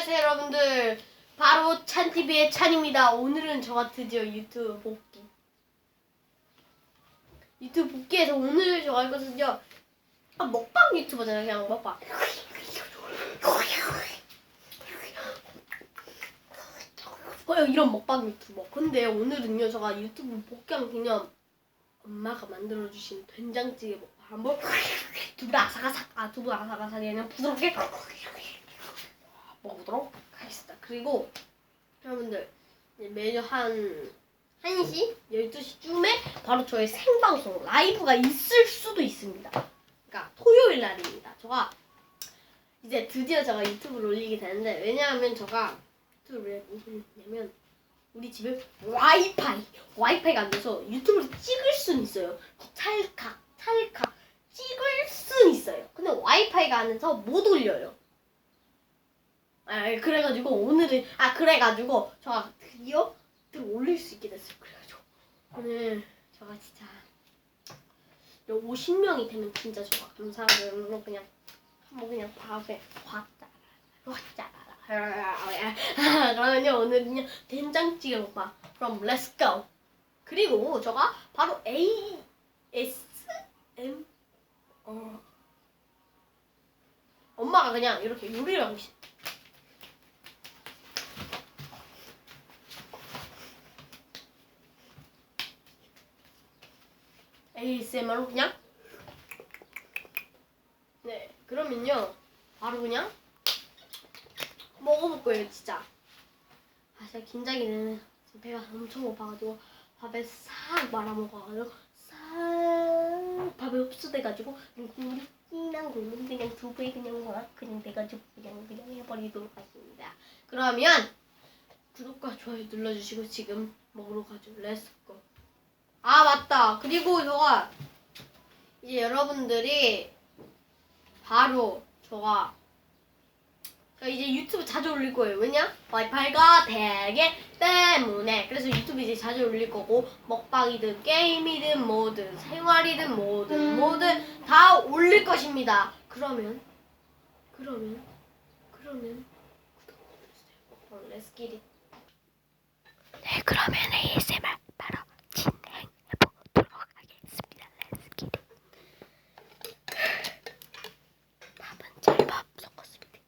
안녕하세요 여러분들. 바로 찬TV의 찬입니다. 오늘은 저가 드디어 유튜브 복귀. 유튜브 복귀해서 오늘 저가 할 것은요 아, 먹방 유튜버잖아요 그냥 먹방. 어, 이런 먹방 유튜버. 근데 오늘은요 저가 유튜브 복귀한 기념. 엄마가 만들어주신 된장찌개 먹방. 한번. 두부 아삭아삭. 아 두부 아삭아삭이 그냥 부드럽게 먹어보도록 하겠습니다. 그리고 여러분들 매주 한 1시, 12시쯤에 바로 저의 생방송 라이브가 있을 수도 있습니다. 그러니까 토요일 날입니다. 제가 이제 드디어 제가 유튜브를 올리게 되는데 왜냐하면 제가 유튜브를 했냐면 우리 집에 와이파이 와이파이가 안 돼서 유튜브를 찍을 수는 있어요. 찰칵 찰칵 찍을 수는 있어요. 근데 와이파이가 안 돼서 못 올려요. 아 그래가지고 오늘은 아 그래가지고 제가 드디어 들 올릴 수 있게 됐어요. 그래가지고 오늘 제가 진짜 50명이 되면 진짜 제가 감사하고 그냥 한번 그냥 밥에 화짜라 화짜라 그러면요 오늘은요 된장찌개 먹방 그럼 렛츠 고 그리고 제가 바로 A S M 어 엄마가 그냥 이렇게 요리를 하고 있어. ASMR로 그냥? 네 그러면요. 바로 그냥 먹어볼 거예요 진짜. 아 진짜 긴장이 되네. 지금 배가 엄청 고파가지고 밥에 싹 말아먹어가지고 싹 밥에 흡수돼가지고 국물이 진한 국물이 그냥 두부에 그냥 막 그냥 돼가지고 그냥 그냥 해버리도록 하겠습니다. 그러면 구독과 좋아요 눌러주시고 지금 먹으러 가죠 렛츠고 아 맞다. 그리고 저가 이제 여러분들이 바로 저가 저 이제 유튜브 자주 올릴 거예요. 왜냐? 와이파이가 되게 때문에. 그래서 유튜브 이제 자주 올릴 거고 먹방이든 게임이든 뭐든 생활이든 뭐든 뭐든 다 올릴 것입니다. 그러면 그러면 그러면 구독 눌러주세요. 어, Let's get it. 네, 그러면 ASMR 바로 진행해 보도록 하겠습니다. Let's get it. 밥은 잘밥 섞었습니다.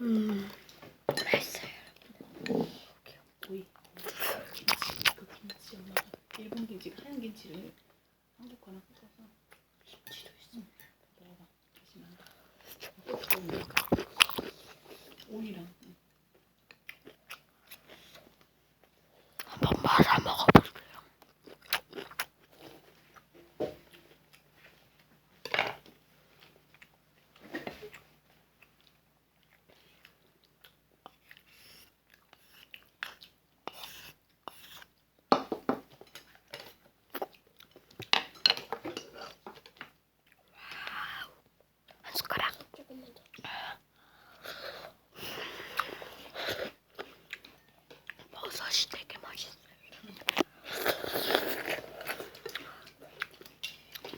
음. 맛있어요. 오이 김치 그 김치 엄마가 일본 김치 하얀 김치를 한국 거랑 섞어서 김치도 있어. 먹어봐. 다시만 오이랑 응. 한번 말아 먹어볼게요. 한 숟가락. 조금만 더. 버섯이 되게 맛있어요.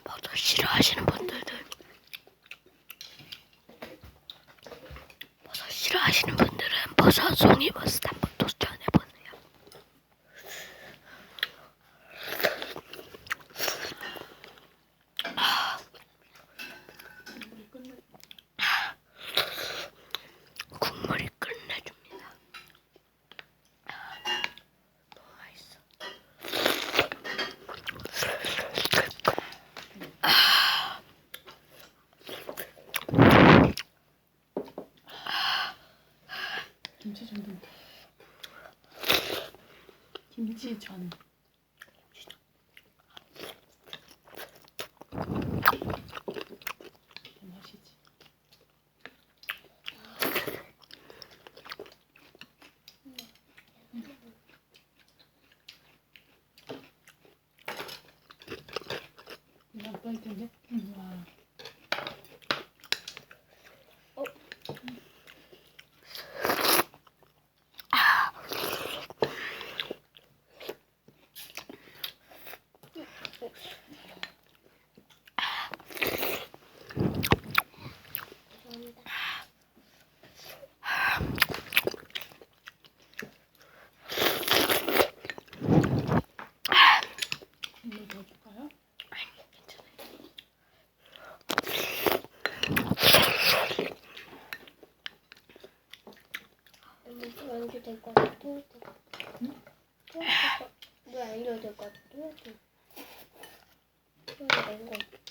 버섯 싫어하시는 분들은 버섯 싫어하시는 분들은 버섯 송이 머스 김치전도 김치전 맛이지 나빠할 텐데 음, 와. 물안